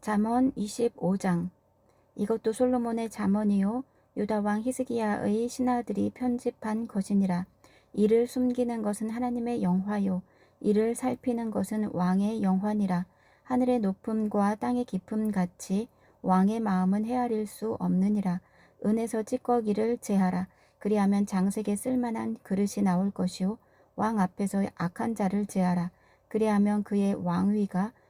잠언 25장. 이것도 솔로몬의 잠언이요. 유다 왕 히스기야의 신하들이 편집한 것이니라. 이를 숨기는 것은 하나님의 영화요. 이를 살피는 것은 왕의 영화니라. 하늘의 높음과 땅의 깊음 같이 왕의 마음은 헤아릴 수 없느니라. 은에서 찌꺼기를 제하라. 그리하면 장색에 쓸만한 그릇이 나올 것이요. 왕 앞에서 악한 자를 제하라. 그리하면 그의 왕위가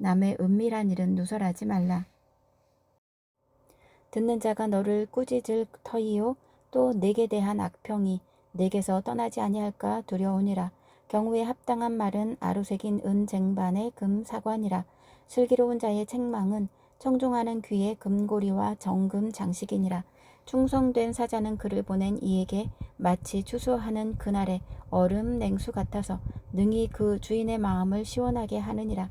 남의 은밀한 일은 누설하지 말라. 듣는 자가 너를 꾸짖을 터이요 또 내게 대한 악평이 내게서 떠나지 아니할까 두려우니라. 경우에 합당한 말은 아루색인 은 쟁반의 금 사관이라. 슬기로운 자의 책망은 청중하는 귀의 금고리와 정금 장식이니라. 충성된 사자는 그를 보낸 이에게 마치 추수하는 그날의 얼음 냉수 같아서 능히 그 주인의 마음을 시원하게 하느니라.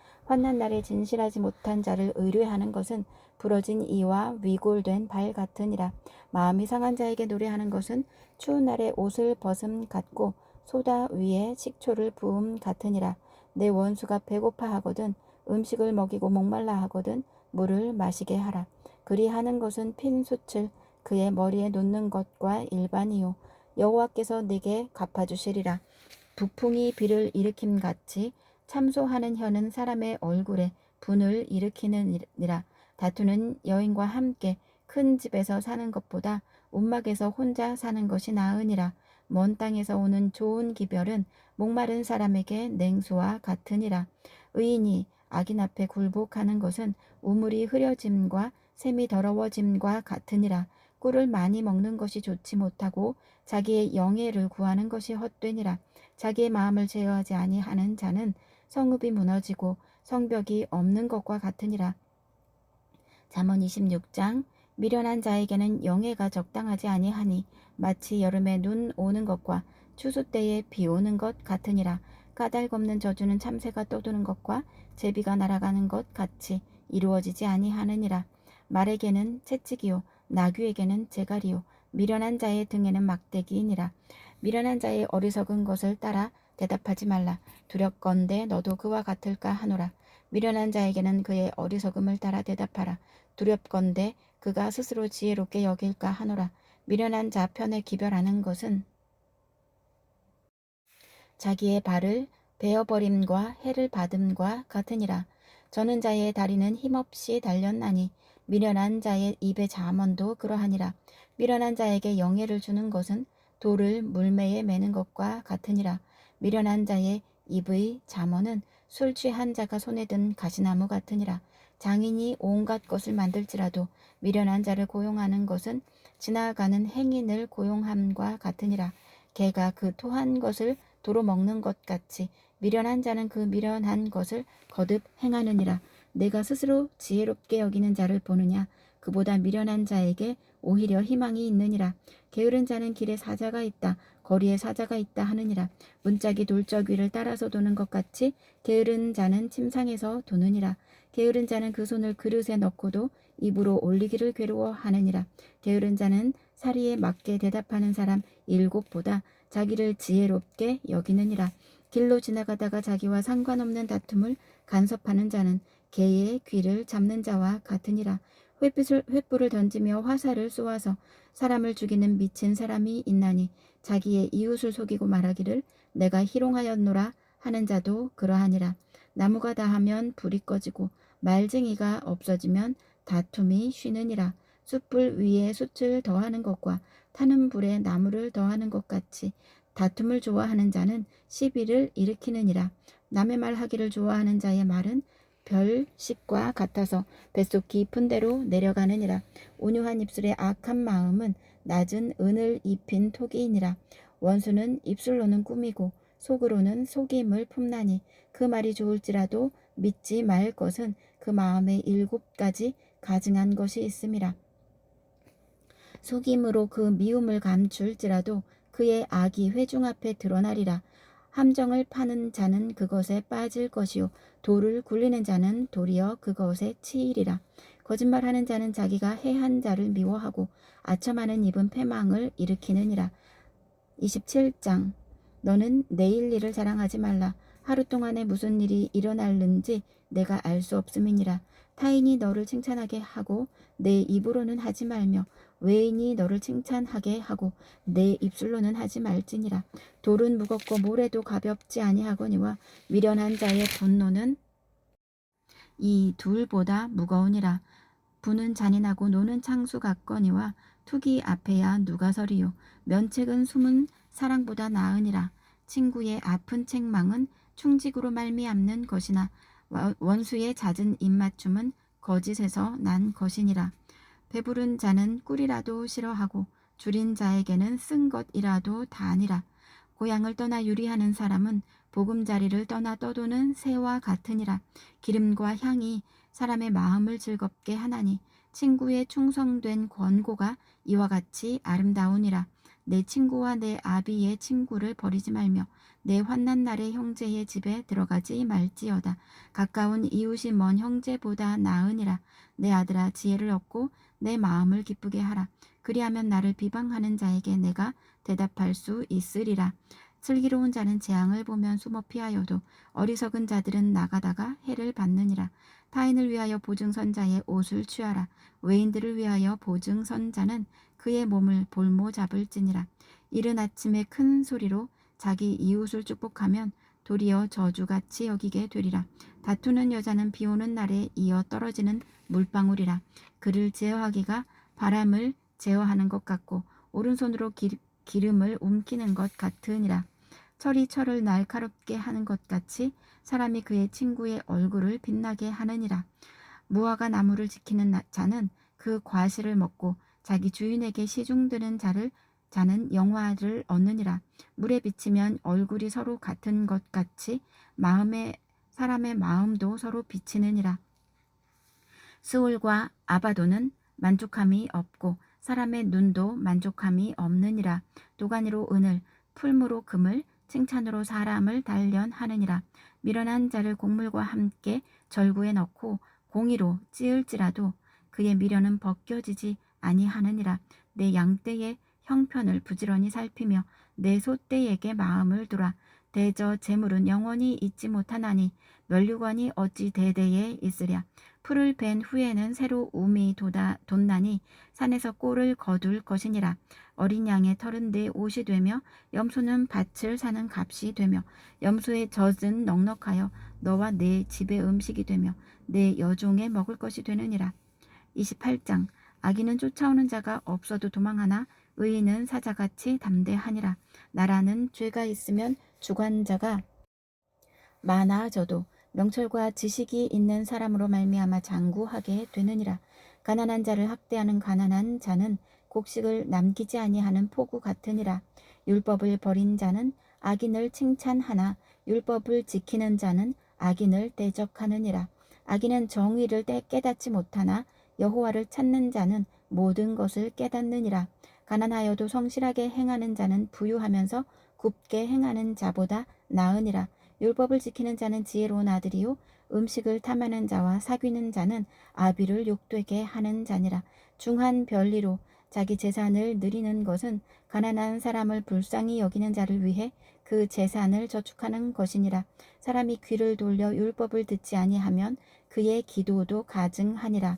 환난 날에 진실하지 못한 자를 의뢰하는 것은 부러진 이와 위골된 발 같으니라. 마음이 상한 자에게 노래하는 것은 추운 날에 옷을 벗음 같고 소다 위에 식초를 부음 같으니라. 내 원수가 배고파 하거든 음식을 먹이고 목말라 하거든 물을 마시게 하라. 그리하는 것은 핀 숯을 그의 머리에 놓는 것과 일반이요 여호와께서 내게 갚아주시리라. 북풍이 비를 일으킴 같이 참소하는 혀는 사람의 얼굴에 분을 일으키느니라. 다투는 여인과 함께 큰 집에서 사는 것보다 움막에서 혼자 사는 것이 나으니라. 먼 땅에서 오는 좋은 기별은 목마른 사람에게 냉수와 같으니라. 의인이 악인 앞에 굴복하는 것은 우물이 흐려짐과 샘이 더러워짐과 같으니라. 꿀을 많이 먹는 것이 좋지 못하고 자기의 영예를 구하는 것이 헛되니라. 자기의 마음을 제어하지 아니하는 자는 성읍이 무너지고 성벽이 없는 것과 같으니라. 잠언 26장 미련한 자에게는 영예가 적당하지 아니하니 마치 여름에 눈 오는 것과 추수 때에 비 오는 것 같으니라. 까닭 없는 저주는 참새가 떠도는 것과 제비가 날아가는 것 같이 이루어지지 아니하느니라. 말에게는 채찍이요 나귀에게는 제갈이요 미련한 자의 등에는 막대기이니라. 미련한 자의 어리석은 것을 따라 대답하지 말라. 두렵건대 너도 그와 같을까 하노라. 미련한 자에게는 그의 어리석음을 따라 대답하라. 두렵건대 그가 스스로 지혜롭게 여길까 하노라. 미련한 자 편에 기별하는 것은 자기의 발을 베어버림과 해를 받음과 같으니라. 저는 자의 다리는 힘없이 달렸나니 미련한 자의 입의 자먼도 그러하니라. 미련한 자에게 영예를 주는 것은 돌을 물매에 매는 것과 같으니라. 미련한 자의 입의 잠언은 술 취한 자가 손에 든 가시나무 같으니라. 장인이 온갖 것을 만들지라도 미련한 자를 고용하는 것은 지나가는 행인을 고용함과 같으니라. 개가 그 토한 것을 도로 먹는 것 같이 미련한 자는 그 미련한 것을 거듭 행하느니라. 내가 스스로 지혜롭게 여기는 자를 보느냐? 그보다 미련한 자에게 오히려 희망이 있느니라. 게으른 자는 길에 사자가 있다. 거리에 사자가 있다 하느니라. 문짝이 돌적 위를 따라서 도는 것 같이 게으른 자는 침상에서 도느니라. 게으른 자는 그 손을 그릇에 넣고도 입으로 올리기를 괴로워하느니라. 게으른 자는 사리에 맞게 대답하는 사람 일곱보다 자기를 지혜롭게 여기느니라. 길로 지나가다가 자기와 상관없는 다툼을 간섭하는 자는 개의 귀를 잡는 자와 같으니라. 횃불을, 횃불을 던지며 화살을 쏘아서 사람을 죽이는 미친 사람이 있나니 자기의 이웃을 속이고 말하기를 내가 희롱하였노라 하는 자도 그러하니라. 나무가 다하면 불이 꺼지고 말쟁이가 없어지면 다툼이 쉬느니라. 숯불 위에 숯을 더하는 것과 타는 불에 나무를 더하는 것 같이 다툼을 좋아하는 자는 시비를 일으키느니라. 남의 말 하기를 좋아하는 자의 말은 별식과 같아서 뱃속 깊은 데로 내려가느니라. 온유한 입술의 악한 마음은 낮은 은을 입힌 토기이니라. 원수는 입술로는 꾸미고 속으로는 속임을 품나니 그 말이 좋을지라도 믿지 말 것은 그 마음에 일곱 가지 가증한 것이 있음이라. 속임으로 그 미움을 감출지라도 그의 악이 회중 앞에 드러나리라. 함정을 파는 자는 그것에 빠질 것이요 돌을 굴리는 자는 도리어 그것에 치이리라. 거짓말하는 자는 자기가 해한 자를 미워하고 아첨하는 입은 패망을 일으키느니라. 27장 너는 내일 일을 자랑하지 말라. 하루 동안에 무슨 일이 일어날는지 내가 알 수 없음이니라. 타인이 너를 칭찬하게 하고 내 입으로는 하지 말며 외인이 너를 칭찬하게 하고 내 입술로는 하지 말지니라. 돌은 무겁고 모래도 가볍지 아니하거니와 미련한 자의 분노는 이 둘보다 무거우니라. 부는 잔인하고 노는 창수 같거니와 투기 앞에야 누가 서리요. 면책은 숨은 사랑보다 나으니라. 친구의 아픈 책망은 충직으로 말미암는 것이나 원수의 잦은 입맞춤은 거짓에서 난 것이니라. 배부른 자는 꿀이라도 싫어하고 줄인 자에게는 쓴 것이라도 다니라. 고향을 떠나 유리하는 사람은 보금자리를 떠나 떠도는 새와 같으니라. 기름과 향이 사람의 마음을 즐겁게 하나니 친구의 충성된 권고가 이와 같이 아름다우니라. 내 친구와 내 아비의 친구를 버리지 말며 내 환난 날에 형제의 집에 들어가지 말지어다. 가까운 이웃이 먼 형제보다 나으니라. 내 아들아 지혜를 얻고 내 마음을 기쁘게 하라. 그리하면 나를 비방하는 자에게 내가 대답할 수 있으리라. 슬기로운 자는 재앙을 보면 숨어 피하여도 어리석은 자들은 나가다가 해를 받느니라. 타인을 위하여 보증선 자의 옷을 취하라. 외인들을 위하여 보증선 자는 그의 몸을 볼모 잡을지니라. 이른 아침에 큰 소리로 자기 이웃을 축복하면 도리어 저주같이 여기게 되리라. 다투는 여자는 비 오는 날에 이어 떨어지는 물방울이라. 그를 제어하기가 바람을 제어하는 것 같고 오른손으로 기, 기름을 움키는 것 같으니라. 철이 철을 날카롭게 하는 것 같이 사람이 그의 친구의 얼굴을 빛나게 하느니라. 무화과 나무를 지키는 자는 그 과실을 먹고 자기 주인에게 시중드는 자를 자는 영화를 얻느니라. 물에 비치면 얼굴이 서로 같은 것 같이 마음의 사람의 마음도 서로 비치느니라. 스올과 아바도는 만족함이 없고 사람의 눈도 만족함이 없느니라. 도가니로 은을 풀무로 금을 칭찬으로 사람을 단련하느니라. 미련한 자를 곡물과 함께 절구에 넣고 공의로 찌을지라도 그의 미련은 벗겨지지 아니하느니라. 내 양떼의 형편을 부지런히 살피며 내 소떼에게 마음을 두라. 대저 재물은 영원히 잊지 못하나니 멸류관이 어찌 대대에 있으랴. 풀을 벤 후에는 새로 우미 돋아, 돋나니 산에서 꼴을 거둘 것이니라. 어린 양의 털은 내 옷이 되며 염소는 밭을 사는 값이 되며 염소의 젖은 넉넉하여 너와 내 집의 음식이 되며 내 여종의 먹을 것이 되느니라. 28장 아기는 쫓아오는 자가 없어도 도망하나 의인은 사자같이 담대하니라. 나라는 죄가 있으면 주관자가 많아져도 명철과 지식이 있는 사람으로 말미암아 장구하게 되느니라. 가난한 자를 학대하는 가난한 자는 곡식을 남기지 아니하는 포구 같으니라. 율법을 버린 자는 악인을 칭찬하나 율법을 지키는 자는 악인을 대적하느니라. 악인은 정의를 깨닫지 못하나 여호와를 찾는 자는 모든 것을 깨닫느니라. 가난하여도 성실하게 행하는 자는 부유하면서 굽게 행하는 자보다 나으니라. 율법을 지키는 자는 지혜로운 아들이요 음식을 탐하는 자와 사귀는 자는 아비를 욕되게 하는 자니라. 중한 별리로 자기 재산을 늘리는 것은 가난한 사람을 불쌍히 여기는 자를 위해 그 재산을 저축하는 것이니라. 사람이 귀를 돌려 율법을 듣지 아니하면 그의 기도도 가증하니라.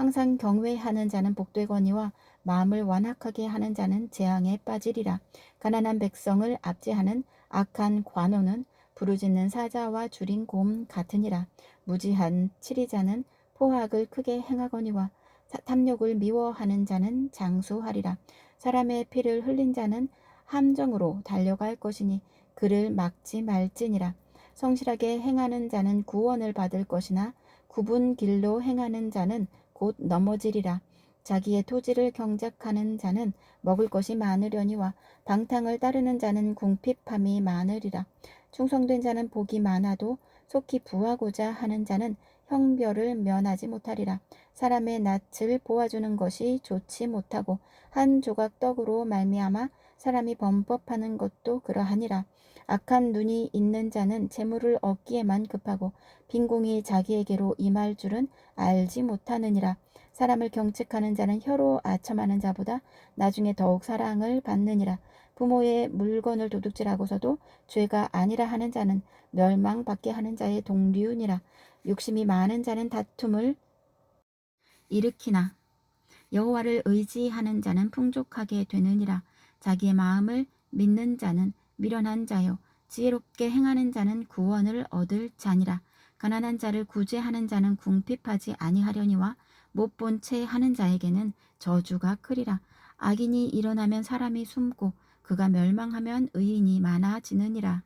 항상 경외하는 자는 복되거니와 마음을 완악하게 하는 자는 재앙에 빠지리라. 가난한 백성을 압제하는 악한 관원은 부르짖는 사자와 줄인 곰 같으니라. 무지한 치리자는 포악을 크게 행하거니와 사- 탐욕을 미워하는 자는 장수하리라. 사람의 피를 흘린 자는 함정으로 달려갈 것이니 그를 막지 말지니라. 성실하게 행하는 자는 구원을 받을 것이나 굽은 길로 행하는 자는 곧 넘어지리라. 자기의 토지를 경작하는 자는 먹을 것이 많으려니와 방탕을 따르는 자는 궁핍함이 많으리라. 충성된 자는 복이 많아도 속히 부하고자 하는 자는 형별을 면하지 못하리라. 사람의 낯을 보아주는 것이 좋지 못하고 한 조각 떡으로 말미암아 사람이 범법하는 것도 그러하니라. 악한 눈이 있는 자는 재물을 얻기에만 급하고 빈공이 자기에게로 임할 줄은 알지 못하느니라. 사람을 경책하는 자는 혀로 아첨하는 자보다 나중에 더욱 사랑을 받느니라. 부모의 물건을 도둑질하고서도 죄가 아니라 하는 자는 멸망받게 하는 자의 동류니라. 욕심이 많은 자는 다툼을 일으키나 여호와를 의지하는 자는 풍족하게 되느니라. 자기의 마음을 믿는 자는 미련한 자요 지혜롭게 행하는 자는 구원을 얻을 자니라. 가난한 자를 구제하는 자는 궁핍하지 아니하려니와 못 본 채 하는 자에게는 저주가 크리라. 악인이 일어나면 사람이 숨고 그가 멸망하면 의인이 많아지느니라.